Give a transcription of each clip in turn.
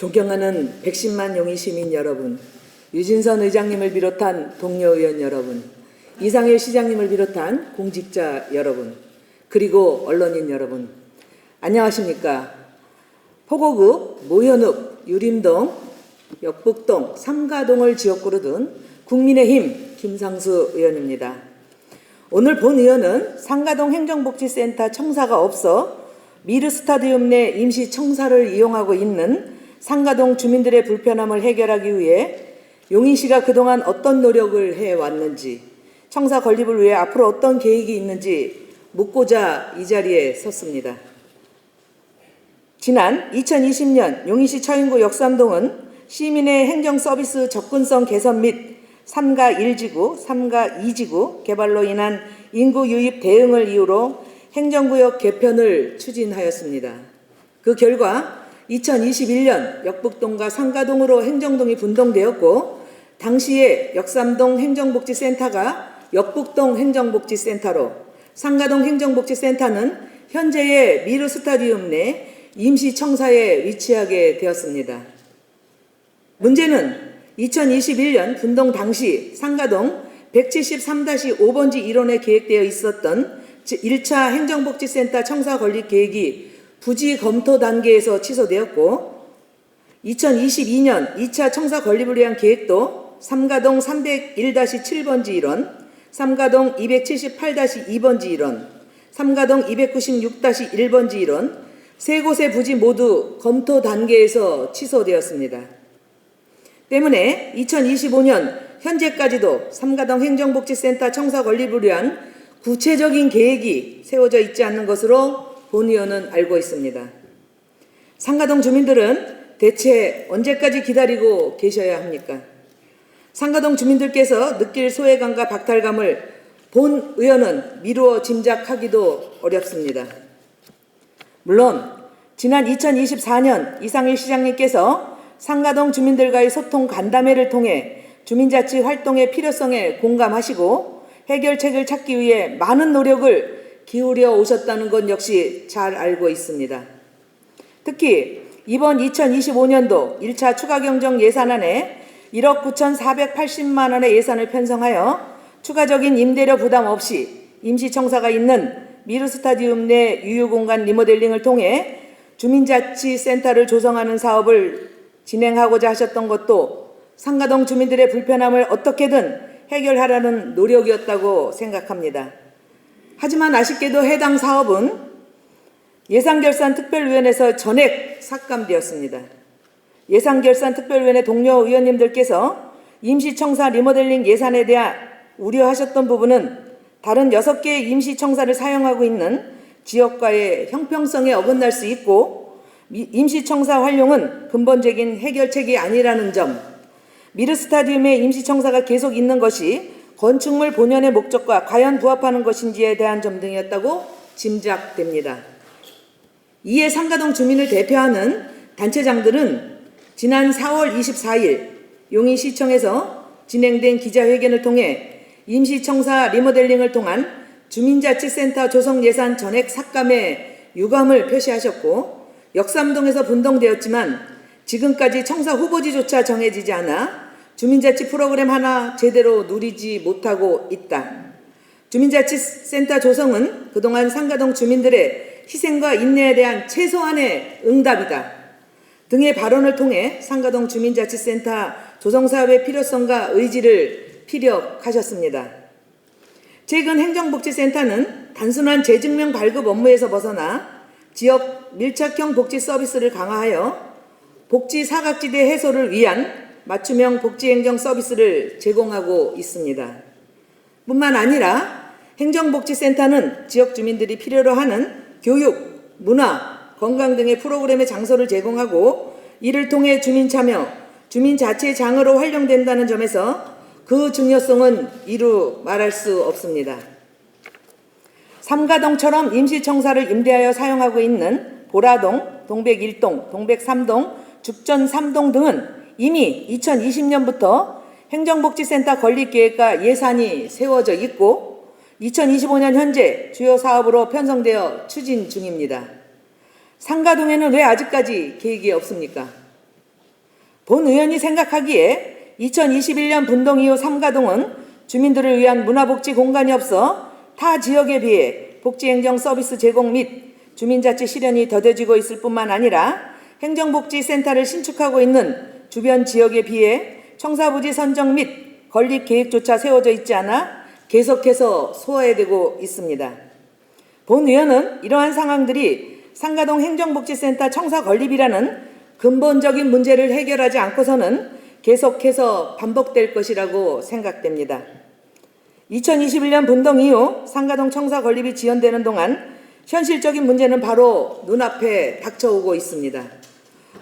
존경하는 110만 용인 시민 여러분, 유진선 의장님을 비롯한 동료 의원 여러분, 이상일 시장님을 비롯한 공직자 여러분, 그리고 언론인 여러분, 안녕하십니까? 포고급, 모현읍, 유림동, 역북동, 삼가동을 지역구로 둔 국민의힘 김상수 의원입니다. 오늘 본 의원은 상가동 행정복지센터 청사가 없어 미르 스타디움 내 임시 청사를 이용하고 있는 상가동 주민들의 불편함을 해결하기 위해 용인시가 그동안 어떤 노력을 해왔는지 청사 건립을 위해 앞으로 어떤 계획이 있는지 묻고자 이 자리에 섰습니다. 지난 2020년 용인시 처인구 역삼동은 시민의 행정 서비스 접근성 개선 및 3가 1지구, 3가 2지구 개발로 인한 인구 유입 대응을 이유로 행정구역 개편을 추진하였습니다. 그 결과 2021년 역북동과 상가동으로 행정동이 분동되었고 당시에 역삼동 행정복지센터가 역북동 행정복지센터로 상가동 행정복지센터는 현재의 미르 스타디움 내 임시청사에 위치하게 되었습니다. 문제는 2021년 분동 당시 상가동 173-5번지 일원에 계획되어 있었던 1차 행정복지센터 청사 건립 계획이 부지 검토 단계에서 취소되었고 2022년 2차 청사 건립을 위한 계획도 삼가동 301-7번지 일원, 삼가동 278-2번지 일원, 삼가동 296-1번지 일원 세 곳의 부지 모두 검토 단계에서 취소되었습니다. 때문에 2025년 현재까지도 삼가동 행정복지센터 청사 건립을 위한 구체적인 계획이 세워져 있지 않는 것으로 본 의원은 알고 있습니다. 상가동 주민들은 대체 언제까지 기다리고 계셔야 합니까? 상가동 주민들께서 느낄 소외감과 박탈감을 본 의원은 미루어 짐작하기도 어렵습니다. 물론 지난 2024년 이상일 시장님께서 상가동 주민들과의 소통 간담회를 통해 주민자치 활동의 필요성에 공감하시고 해결책을 찾기 위해 많은 노력을 기울여 오셨다는 것 역시 잘 알고 있습니다. 특히 이번 2025년도 1차 추가 경정 예산안에 1억 9,480만 원의 예산을 편성하여 추가적인 임대료 부담 없이 임시청사가 있는 미르 스타디움 내 유휴공간 리모델링을 통해 주민자치센터를 조성하는 사업을 진행하고자 하셨던 것도 상가동 주민들의 불편함을 어떻게든 해결하라는 노력이었다고 생각합니다. 하지만 아쉽게도 해당 사업은 예산결산특별위원회에서 전액 삭감되었습니다. 예산결산특별위원회 동료 의원님들께서 임시청사 리모델링 예산에 대한 우려하셨던 부분은 다른 6개의 임시청사를 사용하고 있는 지역과의 형평성에 어긋날 수 있고 임시청사 활용은 근본적인 해결책이 아니라는 점, 미르 스타디움의 임시청사가 계속 있는 것이 건축물 본연의 목적과 과연 부합하는 것인지에 대한 점 등이었다고 짐작됩니다. 이에 상가동 주민을 대표하는 단체장들은 지난 4월 24일 용인시청에서 진행된 기자회견을 통해 임시청사 리모델링을 통한 주민자치센터 조성 예산 전액 삭감에 유감을 표시하셨고 역삼동에서 분동되었지만 지금까지 청사 후보지조차 정해지지 않아 주민자치 프로그램 하나 제대로 누리지 못하고 있다. 주민자치센터 조성은 그동안 상가동 주민들의 희생과 인내에 대한 최소한의 응답이다. 등의 발언을 통해 상가동 주민자치센터 조성사업의 필요성과 의지를 피력하셨습니다. 최근 행정복지센터는 단순한 재증명 발급 업무에서 벗어나 지역 밀착형 복지 서비스를 강화하여 복지 사각지대 해소를 위한 맞춤형 복지행정 서비스를 제공하고 있습니다. 뿐만 아니라 행정복지센터는 지역 주민들이 필요로 하는 교육, 문화, 건강 등의 프로그램의 장소를 제공하고 이를 통해 주민 참여, 주민 자치의 장으로 활용된다는 점에서 그 중요성은 이루 말할 수 없습니다. 삼가동처럼 임시청사를 임대하여 사용하고 있는 보라동, 동백 1동, 동백 3동, 죽전 3동 등은 이미 2020년부터 행정복지센터 건립계획과 예산이 세워져 있고 2025년 현재 주요 사업으로 편성되어 추진 중입니다. 상가동에는 왜 아직까지 계획이 없습니까? 본 의원이 생각하기에 2021년 분동 이후 삼가동은 주민들을 위한 문화복지 공간이 없어 타 지역에 비해 복지행정 서비스 제공 및 주민자치 실현이 더뎌지고 있을 뿐만 아니라 행정복지센터를 신축하고 있는 주변 지역에 비해 청사부지 선정 및 건립 계획조차 세워져 있지 않아 계속해서 소화되고 있습니다. 본 의원은 이러한 상황들이 상가동 행정복지센터 청사 건립이라는 근본적인 문제를 해결하지 않고서는 계속해서 반복될 것이라고 생각됩니다. 2021년 분동 이후 상가동 청사 건립이 지연되는 동안 현실적인 문제는 바로 눈앞에 닥쳐오고 있습니다.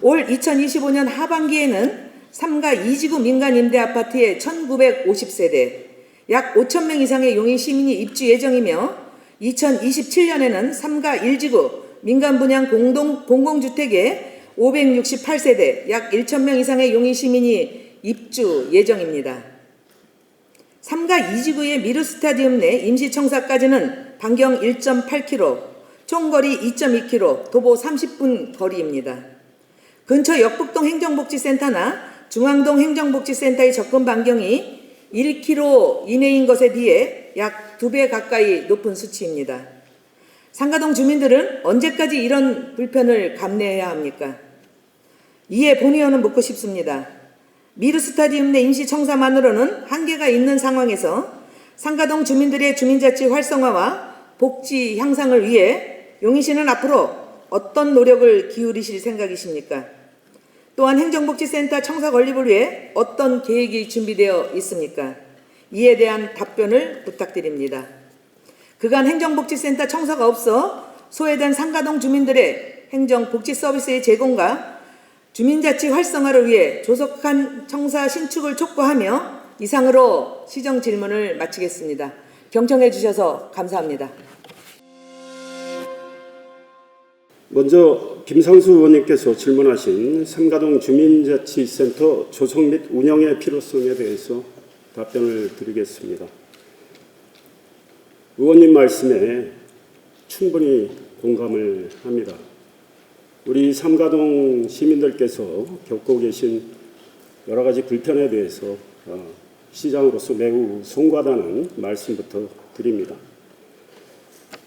올 2025년 하반기에는 3가 2지구 민간 임대 아파트에 1950세대, 약 5천 명 이상의 용인 시민이 입주 예정이며 2027년에는 3가 1지구 민간 분양 공동 공공주택에 568세대, 약 1천 명 이상의 용인 시민이 입주 예정입니다. 3가 2지구의 미르 스타디움 내 임시 청사까지는 반경 1.8km, 총거리 2.2km, 도보 30분 거리입니다. 근처 역북동 행정복지센터나 중앙동 행정복지센터의 접근 반경이 1km 이내인 것에 비해 약두배 가까이 높은 수치입니다. 상가동 주민들은 언제까지 이런 불편을 감내해야 합니까? 이에 본 의원은 묻고 싶습니다. 미르 스타디움 내 임시 청사만으로는 한계가 있는 상황에서 상가동 주민들의 주민자치 활성화와 복지 향상을 위해 용인시는 앞으로 어떤 노력을 기울이실 생각이십니까? 또한 행정복지센터 청사 건립을 위해 어떤 계획이 준비되어 있습니까? 이에 대한 답변을 부탁드립니다. 그간 행정복지센터 청사가 없어 소외된 상가동 주민들의 행정복지 서비스의 제공과 주민자치 활성화를 위해 조속한 청사 신축을 촉구하며 이상으로 시정 질문을 마치겠습니다. 경청해 주셔서 감사합니다. 먼저 김상수 의원님께서 질문하신 삼가동 주민자치센터 조성 및 운영의 필요성에 대해서 답변을 드리겠습니다. 의원님 말씀에 충분히 공감을 합니다. 우리 삼가동 시민들께서 겪고 계신 여러 가지 불편에 대해서 어, 시장으로서 매우 송구하다는 말씀부터 드립니다.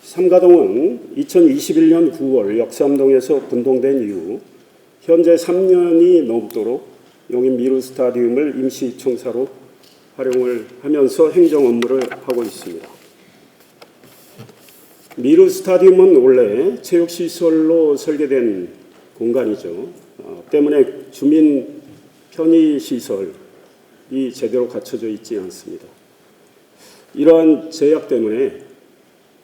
삼가동은 2021년 9월 역삼동에서 분동된 이후 현재 3년이 넘도록 용인 미르 스타디움을 임시 청사로 활용을 하면서 행정 업무를 하고 있습니다. 미르 스타디움은 원래 체육시설로 설계된 공간이죠. 어, 때문에 주민 편의 시설이 제대로 갖춰져 있지 않습니다. 이러한 제약 때문에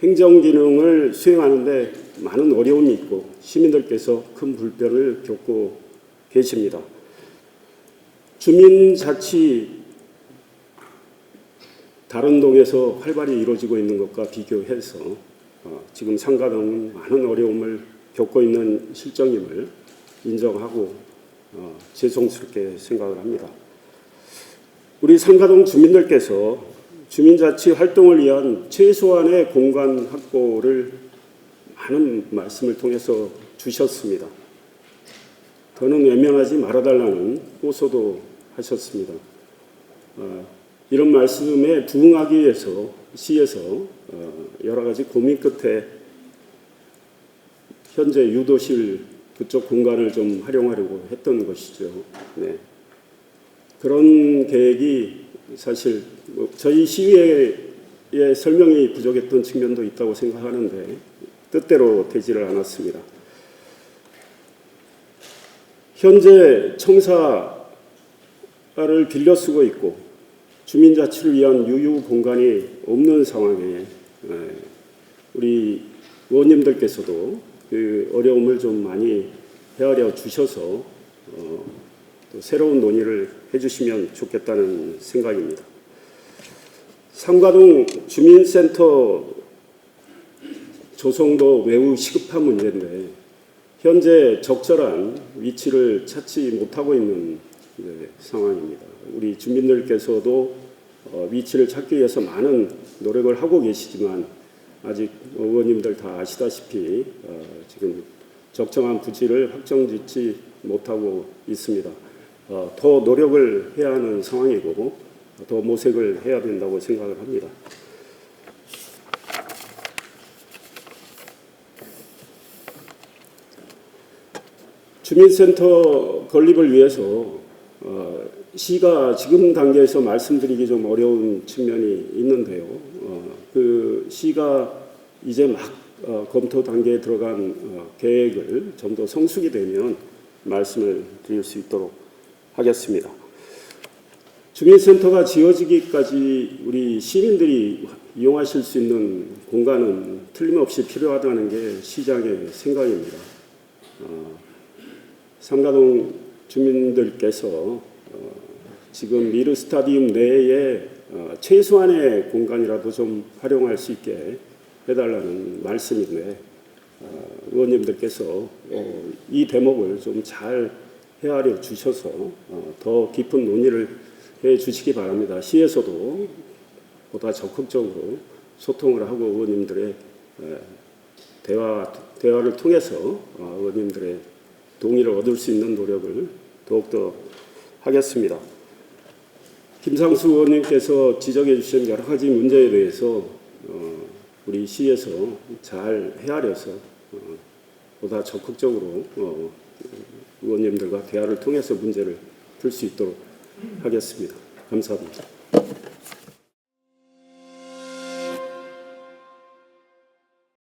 행정 기능을 수행하는데 많은 어려움이 있고 시민들께서 큰 불편을 겪고 계십니다. 주민자치 다른 동에서 활발히 이루어지고 있는 것과 비교해서 어, 지금 상가동은 많은 어려움을 겪고 있는 실정임을 인정하고 어, 죄송스럽게 생각을 합니다. 우리 상가동 주민들께서 주민자치 활동을 위한 최소한의 공간 확보를 많은 말씀을 통해서 주셨습니다. 더는 외면하지 말아달라는 호소도 하셨습니다. 어, 이런 말씀에 부응하기 위해서 시에서 어, 여러 가지 고민 끝에 현재 유도실 그쪽 공간을 좀 활용하려고 했던 것이죠. 네. 그런 계획이 사실 뭐 저희 시의회의 설명이 부족했던 측면도 있다고 생각하는데 뜻대로 되지를 않았습니다. 현재 청사를 빌려 쓰고 있고 주민자치를 위한 유유 공간이 없는 상황에 에, 우리 의원님들께서도 그 어려움을 좀 많이 헤아려 주셔서 어, 또 새로운 논의를 해주시면 좋겠다는 생각입니다. 삼가동 주민센터 조성도 매우 시급한 문제인데 현재 적절한 위치를 찾지 못하고 있는 네, 상황입니다. 우리 주민들께서도 어, 위치를 찾기 위해서 많은 노력을 하고 계시지만 아직 의원님들 다 아시다시피 어, 지금 적정한 부지를 확정짓지 못하고 있습니다. 어, 더 노력을 해야 하는 상황이고 더 모색을 해야 된다고 생각을 합니다. 주민센터 건립을 위해서 어, 시가 지금 단계에서 말씀드리기 좀 어려운 측면이 있는데요. 어, 그 시가 이제 막 어, 검토 단계에 들어간 어, 계획을 좀 더 성숙이 되면 말씀을 드릴 수 있도록 하겠습니다. 주민센터가 지어지기까지 우리 시민들이 이용하실 수 있는 공간은 틀림없이 필요하다는 게 시장의 생각입니다. 어, 삼가동 주민들께서 어, 지금 미르 스타디움 내에 어, 최소한의 공간이라도 좀 활용할 수 있게 해달라는 말씀인데 어, 의원님들께서 어, 이 대목을 좀 잘 헤아려 주셔서 어, 더 깊은 논의를 해 주시기 바랍니다. 시에서도 보다 적극적으로 소통을 하고 의원님들의 에, 대화 대화를 통해서 어, 의원님들의 동의를 얻을 수 있는 노력을 더욱더 하겠습니다. 김상수 의원님께서 지적해 주신 여러 가지 문제에 대해서 어, 우리 시에서 잘 헤아려서 어, 보다 적극적으로 어, 의원님들과 대화를 통해서 문제를 풀 수 있도록 하겠습니다. 감사합니다.